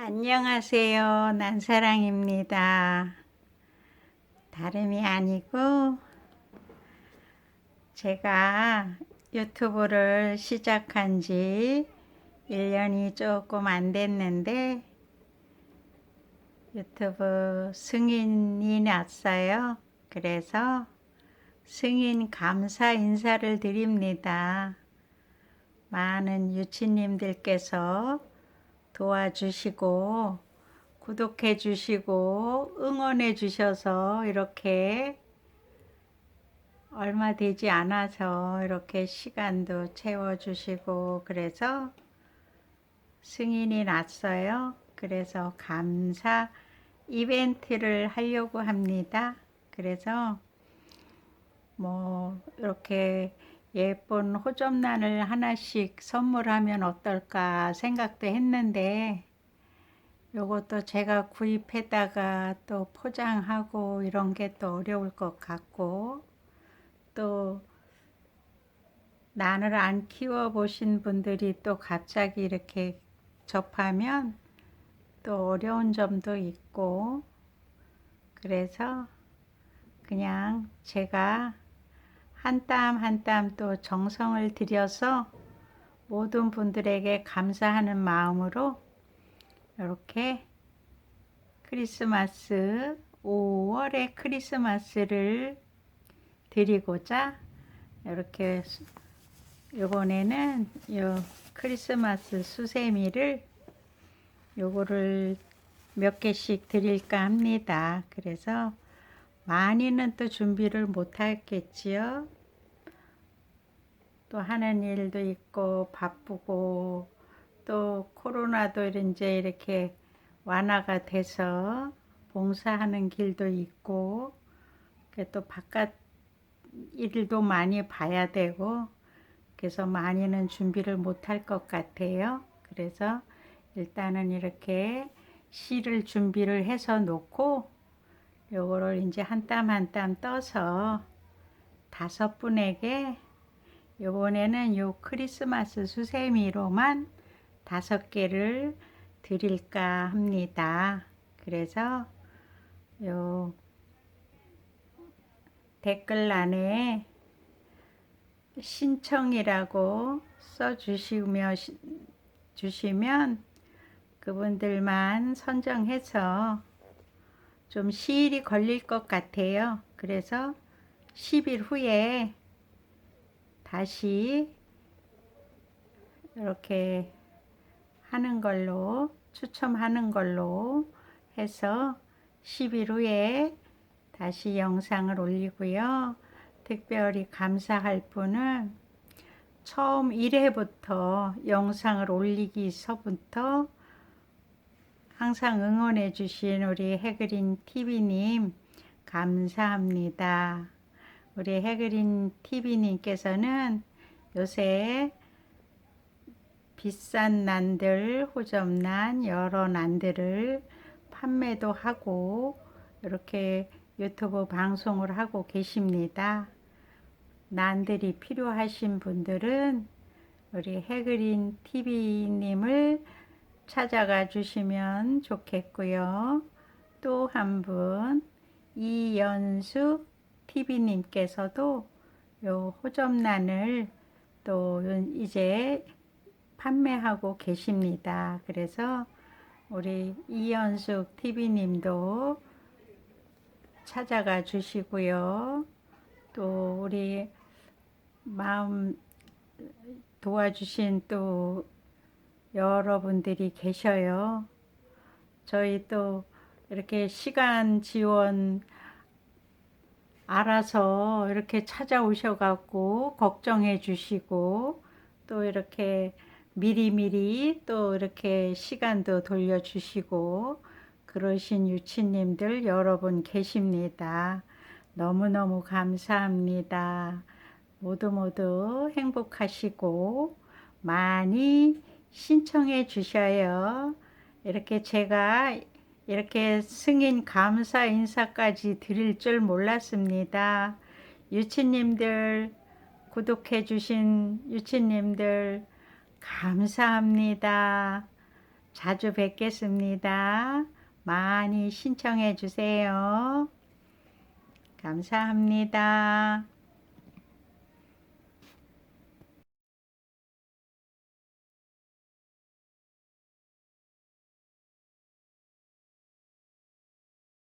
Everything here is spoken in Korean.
안녕하세요. 난사랑입니다. 다름이 아니고 제가 유튜브를 시작한 지 1년이 조금 안 됐는데 유튜브 승인이 났어요. 그래서 승인 감사 인사를 드립니다. 많은 유치님들께서 도와주시고 구독해 주시고 응원해 주셔서 이렇게 얼마 되지 않아서 이렇게 시간도 채워 주시고 그래서 승인이 났어요. 그래서 감사 이벤트를 하려고 합니다. 그래서 뭐 이렇게 예쁜 호접란을 하나씩 선물하면 어떨까 생각도 했는데 요것도 제가 구입했다가 또 포장하고 이런 게 또 어려울 것 같고 또 난을 안 키워 보신 분들이 또 갑자기 이렇게 접하면 또 어려운 점도 있고 그래서 그냥 제가 한 땀 한 땀 또 정성을 들여서 모든 분들에게 감사하는 마음으로 이렇게 크리스마스 5월의 크리스마스를 드리고자 이렇게 이번에는 요 크리스마스 수세미를 요거를 몇 개씩 드릴까 합니다. 그래서 많이는 또 준비를 못 하겠지요. 또 하는 일도 있고 바쁘고 또 코로나도 이제 이렇게 완화가 돼서 봉사하는 길도 있고 또 바깥 일도 많이 봐야 되고 그래서 많이는 준비를 못할 것 같아요. 그래서 일단은 이렇게 시를 준비를 해서 놓고 요거를 이제 한 땀 한 땀 떠서 다섯 분에게 요번에는 요 크리스마스 수세미로만 다섯 개를 드릴까 합니다. 그래서 요 댓글란에 신청이라고 써주시면 주시면 그분들만 선정해서 좀 시일이 걸릴 것 같아요. 그래서 10일 후에 다시 이렇게 하는 걸로 추첨하는 걸로 해서 10일 후에 다시 영상을 올리고요. 특별히 감사할 분은 처음 1회부터 영상을 올리기서부터 항상 응원해 주신 우리 해그린 TV님 감사합니다. 우리 해그린 TV님께서는 요새 비싼 난들, 호접난 여러 난들을 판매도 하고 이렇게 유튜브 방송을 하고 계십니다. 난들이 필요하신 분들은 우리 해그린 TV님을 찾아가 주시면 좋겠고요. 또 한 분 이연숙 TV님께서도 요 호접란을 또 이제 판매하고 계십니다. 그래서 우리 이연숙 TV님도 찾아가 주시고요. 또 우리 마음 도와주신 또 여러분들이 계셔요. 저희 또 이렇게 시간 지원 알아서 이렇게 찾아오셔갖고 걱정해 주시고 또 이렇게 미리미리 또 이렇게 시간도 돌려주시고 그러신 유치님들 여러분 계십니다. 너무너무 감사합니다. 모두 모두 행복하시고 많이 신청해 주셔요. 이렇게 제가 이렇게 승인 감사 인사까지 드릴 줄 몰랐습니다. 유치님들, 구독해 주신 유치님들, 감사합니다. 자주 뵙겠습니다. 많이 신청해 주세요. 감사합니다.